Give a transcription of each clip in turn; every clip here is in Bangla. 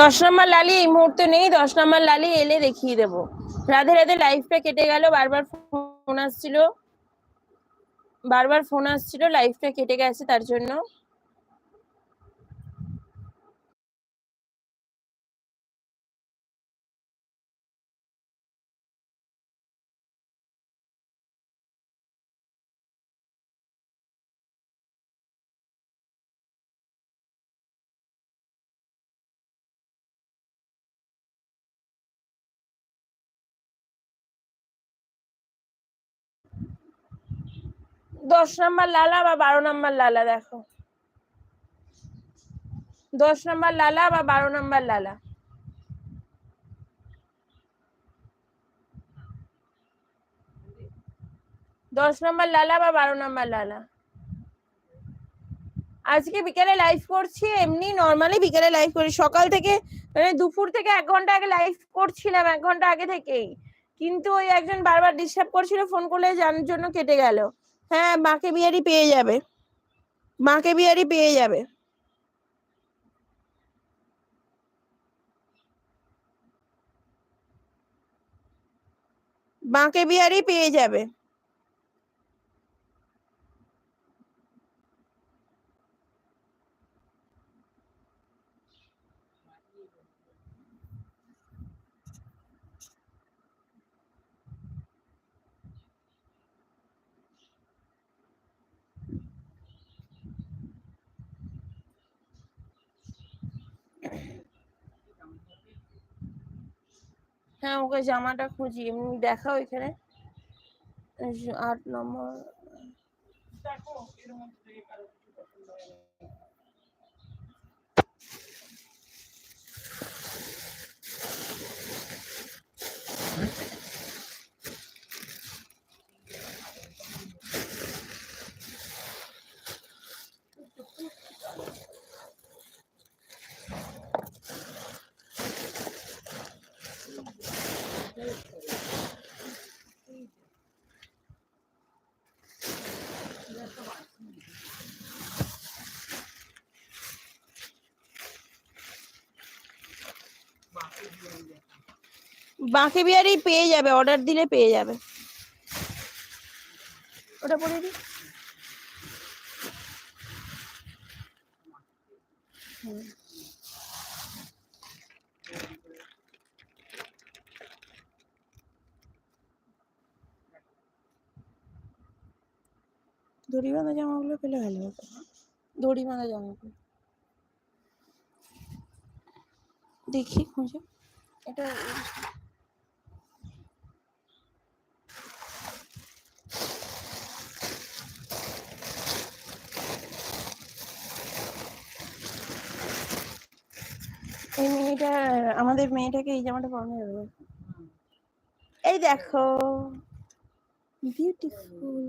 দশ নম্বর লালি এই মুহূর্তে নেই, দশ নম্বর লালি এলে দেখিয়ে দেবো। রাধে রাধে লাইফটা কেটে গেল, বারবার ফোন আসছিল। বারবার ফোন আসছিল লাইফটা কেটে গেছে তার জন্য। দশ নম্বর লালা বা বারো নম্বর লালা, দেখো। দশ নম্বর লালা বা বারো নম্বর লালা। দশ নম্বর লালা বা বারো নম্বর লালা। আজকে বিকেলে লাইভ করছি, এমনি নর্মালি বিকেলে লাইভ করি। সকাল থেকে মানে দুপুর থেকে এক ঘণ্টা আগে লাইভ করছিলাম, এক ঘণ্টা আগে থেকেই। কিন্তু ওই একজন বারবার ডিস্টার্ব করছিল ফোন করলে জানার জন্য কেটে গেল। হ্যাঁ মাকে বিহারি পেয়ে যাবে। মাকে বিহারি পেয়ে যাবে। বাঁকে বিহারি পেয়ে যাবে। হ্যাঁ ওকে জামাটা খুঁজি এমনি দেখাও এখানে। আট নম্বর। বাঁকে বিহারি পেয়ে যাবে অর্ডার দিলে পেয়ে যাবে। ওটা পরে দি দড়ি বাঁধা জামাগুলো পেলে ভালো হতো। দড়ি বাঁধা জামাগুলো। দেখি খুঁজে। এটা এই মেয়েটা, আমাদের মেয়েটাকে এই জামাটা পরানো যাবে। এই দেখো বিউটিফুল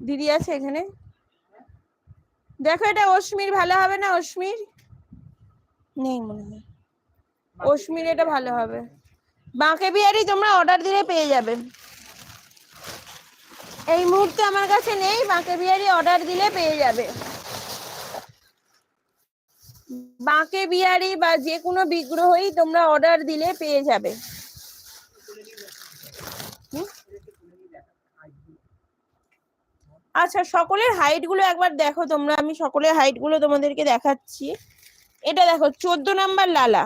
দিদি আছে এখানে? দেখো এটা অশ্মির, ভালো হবে না অশ্মির? নেই মনে হয়। অশ্মির এটা ভালো হবে। বাঁকে বিহারি তোমরা অর্ডার দিলে পেয়ে যাবে। এই মুহূর্তে আমার কাছে নেই, বাঁকে বিহারি অর্ডার দিলে পেয়ে যাবে। বাঁকে বিহারি বা যে কোনো বিগ্রহই তোমরা অর্ডার দিলে পেয়ে যাবে। আচ্ছা সকলের হাইটগুলো একবার দেখো তোমরা। আমি সকলের হাইটগুলো তোমাদেরকে দেখাচ্ছি। এটা দেখো, চোদ্দ নাম্বার লালা।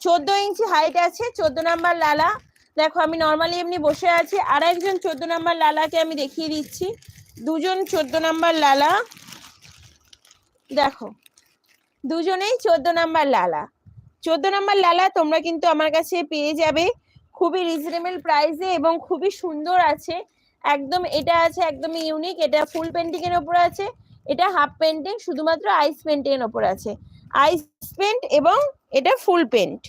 চোদ্দ ইঞ্চি হাইট আছে, চোদ্দ নাম্বার লালা। দেখো, আমি নর্মালি এমনি বসে আছি। আর একজন চোদ্দ নাম্বার লালাকে আমি দেখিয়ে দিচ্ছি। দুজন চোদ্দ নাম্বার লালা। দেখো দুজনেই চোদ্দ নাম্বার লালা। চোদ্দ নাম্বার লালা তোমরা কিন্তু আমার কাছে পেয়ে যাবে। খুবই রিজনেবল প্রাইসে এবং খুবই সুন্দর আছে। একদম এটা আছে একদম ইউনিক এটা ফুল পেন্টিং এর উপর আছে, এটা হাফ পেন্টিং শুধুমাত্র আইস পেন্টিং এর উপর আছে। আইস পেন্ট এবং এটা ফুল পেন্ট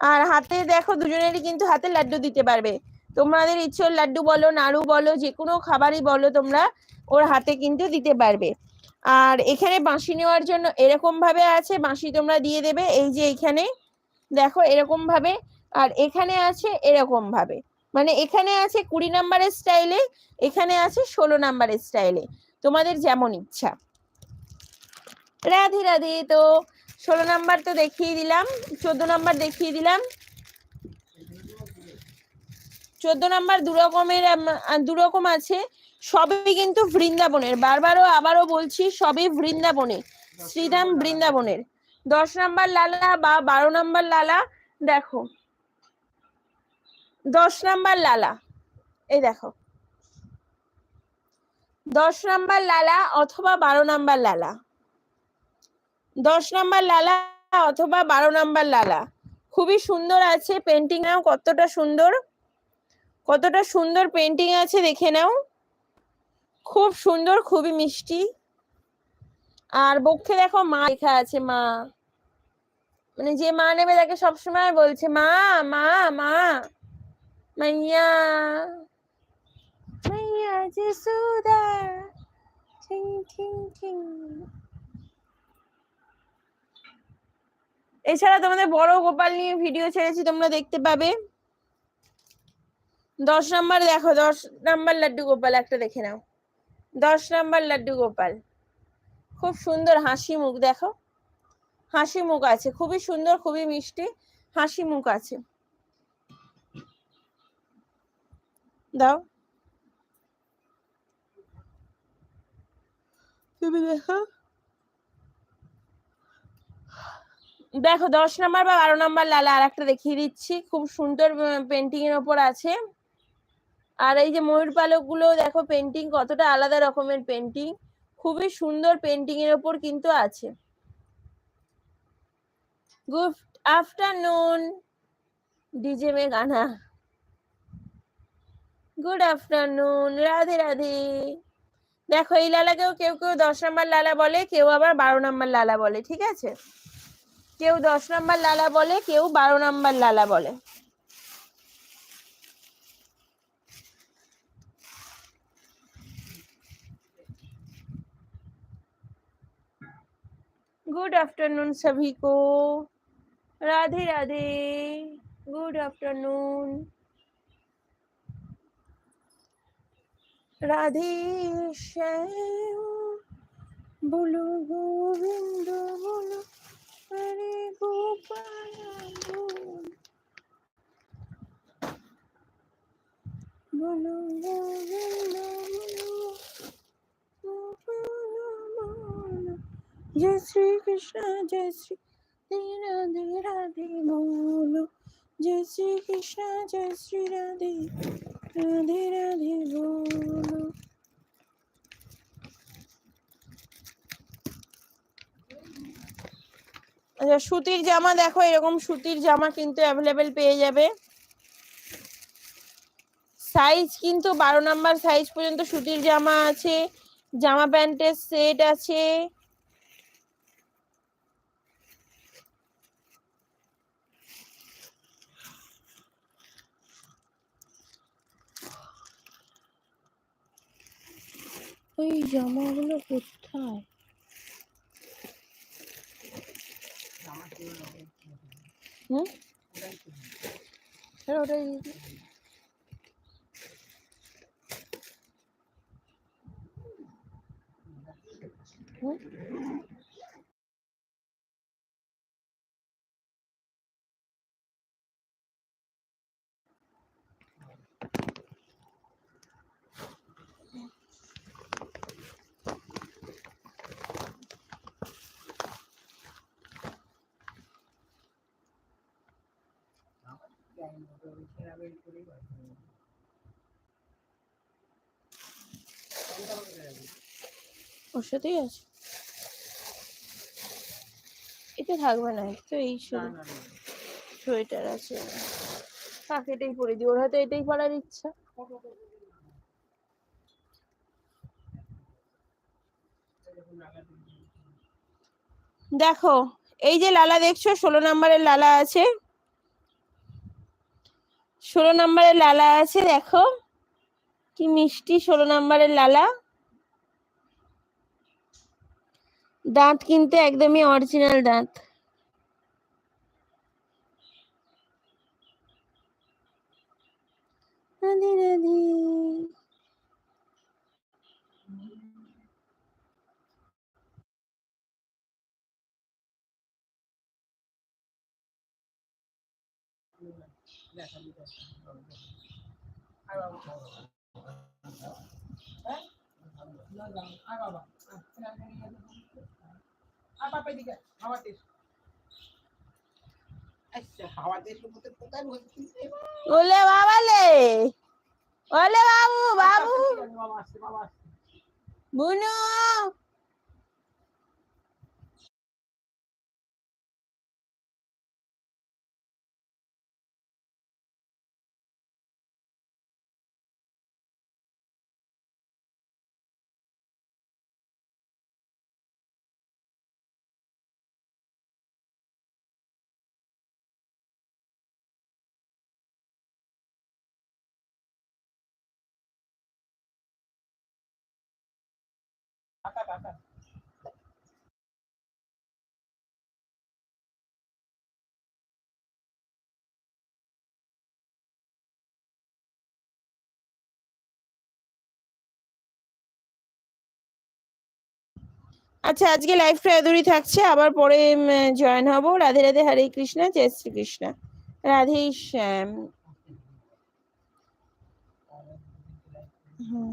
আর হাতে দেখো দুজনেরই কিন্তু হাতে লাড্ডু দিতে পারবে। তোমাদের ইচ্ছে লাড্ডু বলো, নাড়ু বলো যে কোনো খাবারই বলো তোমরা, ওর হাতে কিন্তু দিতে পারবে। আর এখানে বাঁশি নেওয়ার জন্য এরকম ভাবে আছে, বাঁশি তোমরা দিয়ে দেবে, এই যে এখানে, দেখো এরকম ভাবে, আর এখানে আছে এরকম ভাবে মানে এখানে আছে কুড়ি নাম্বারের স্টাইলে এখানে আছে ষোলো নাম্বারের স্টাইলে তোমাদের যেমন ইচ্ছা। রাধে রাধে, তো ষোলো নাম্বার তো দেখিয়ে দিলাম, চোদ্দ নাম্বার দেখিয়ে দিলাম। চোদ্দ নাম্বার দু রকমের দু রকম আছে সবই কিন্তু বৃন্দাবনের। বারবারও আবারও বলছি, সবই বৃন্দাবনে। শ্রীধাম বৃন্দাবনের। দশ নাম্বার লালা বা বারো নাম্বার লালা, দেখো। দশ নাম্বার লালা, এই দেখো। দশ নাম্বার লালা অথবা বারো নাম্বার লালা। দশ নাম্বার লালা অথবা বারো নাম্বার লালা। খুবই সুন্দর আছে পেন্টিং নাও কতটা সুন্দর। কতটা সুন্দর পেন্টিং আছে, দেখে নাও। খুব সুন্দর, খুবই মিষ্টি। আর বক্ষে দেখো মা লেখা আছে, মা। মানে যে মা নেবে তাকে সবসময় বলছে, মা মা মা, মাইয়া মাইয়া যশোদা ঠিং ঠিং ঠিং। এছাড়া তোমাদের বড় গোপাল নিয়ে ভিডিও ছেড়েছি, তোমরা দেখতে পাবে। দশ নাম্বার দেখো, দশ নাম্বার লাড্ডু গোপাল, একটা দেখে নাও। দশ নাম্বার লাড্ডু গোপাল। খুব সুন্দর হাসি মুখ, দেখো। হাসি মুখ আছে, খুবই সুন্দর, খুবই মিষ্টি, হাসি মুখ আছে। দাও। তুমি দেখো। দেখো, দশ নাম্বার বা বারো নাম্বার লালা আর একটা দেখিয়ে দিচ্ছি। খুব সুন্দর পেন্টিং এর ওপর আছে। আর এই যে ময়ূর পালকগুলো দেখো পেন্টিং কতটা আলাদা রকমের পেন্টিং খুবই সুন্দর পেন্টিং এর ওপর কিন্তু আছে। গুড আফটারনুন ডিজে মে গানা গুড আফটারনুন রাধে রাধে। দেখো, এই লালাকেও কেউ কেউ দশ নাম্বার লালা বলে, কেউ আবার বারো নাম্বার লালা বলে, ঠিক আছে? কেউ দশ নাম্বার লালা বলে, কেউ বারো নাম্বার লালা বলে। गुड आफ्टरनून सभी को राधे राधे गुड आफ्टरनून राधे श्याम बोलो गोविंद बोलो हरे गोपाल बोल बोलो गोविंद बोलो জয় শ্রী কৃষ্ণ জয় শ্রী রাধে রাধে জয় শ্রী কৃষ্ণ জয় শ্রী রাধে রাধে রাধে বলো আচ্ছা সুতির জামা দেখো, এরকম সুতির জামা কিন্তু অ্যাভেলেবেল পেয়ে যাবে। সাইজ কিন্তু বারো নাম্বার সাইজ পর্যন্ত সুতির জামা আছে, জামা প্যান্টের সেট আছে। ওই জামাগুলো কোথায় হুম হ্যাঁ ওটাই দিয়ে দিই। ওর সাথেই আছে? এটা থাকবে না তো এই সোয়েটার আছে। থাক এটাই পরে দিই ওর হয়তো এটাই পরার ইচ্ছা। দেখো এই যে লালা দেখছ ষোলো নম্বরের লালা আছে। ষোলো নম্বরের লালা আছে, দেখো। কি মিষ্টি ষোলো নম্বরের লালা। দাঁত কিন্তু একদমই অরিজিনাল দাঁত। রাধে রাধে। ওলে বাবালে ওলে বাবু বাবু। বুনু আচ্ছা আজকে লাইফটা এদুরি থাকছে, আবার পরে জয়েন হব। রাধে রাধে, হরে কৃষ্ণ, জয় শ্রীকৃষ্ণ রাধে শ্যাম। হুম।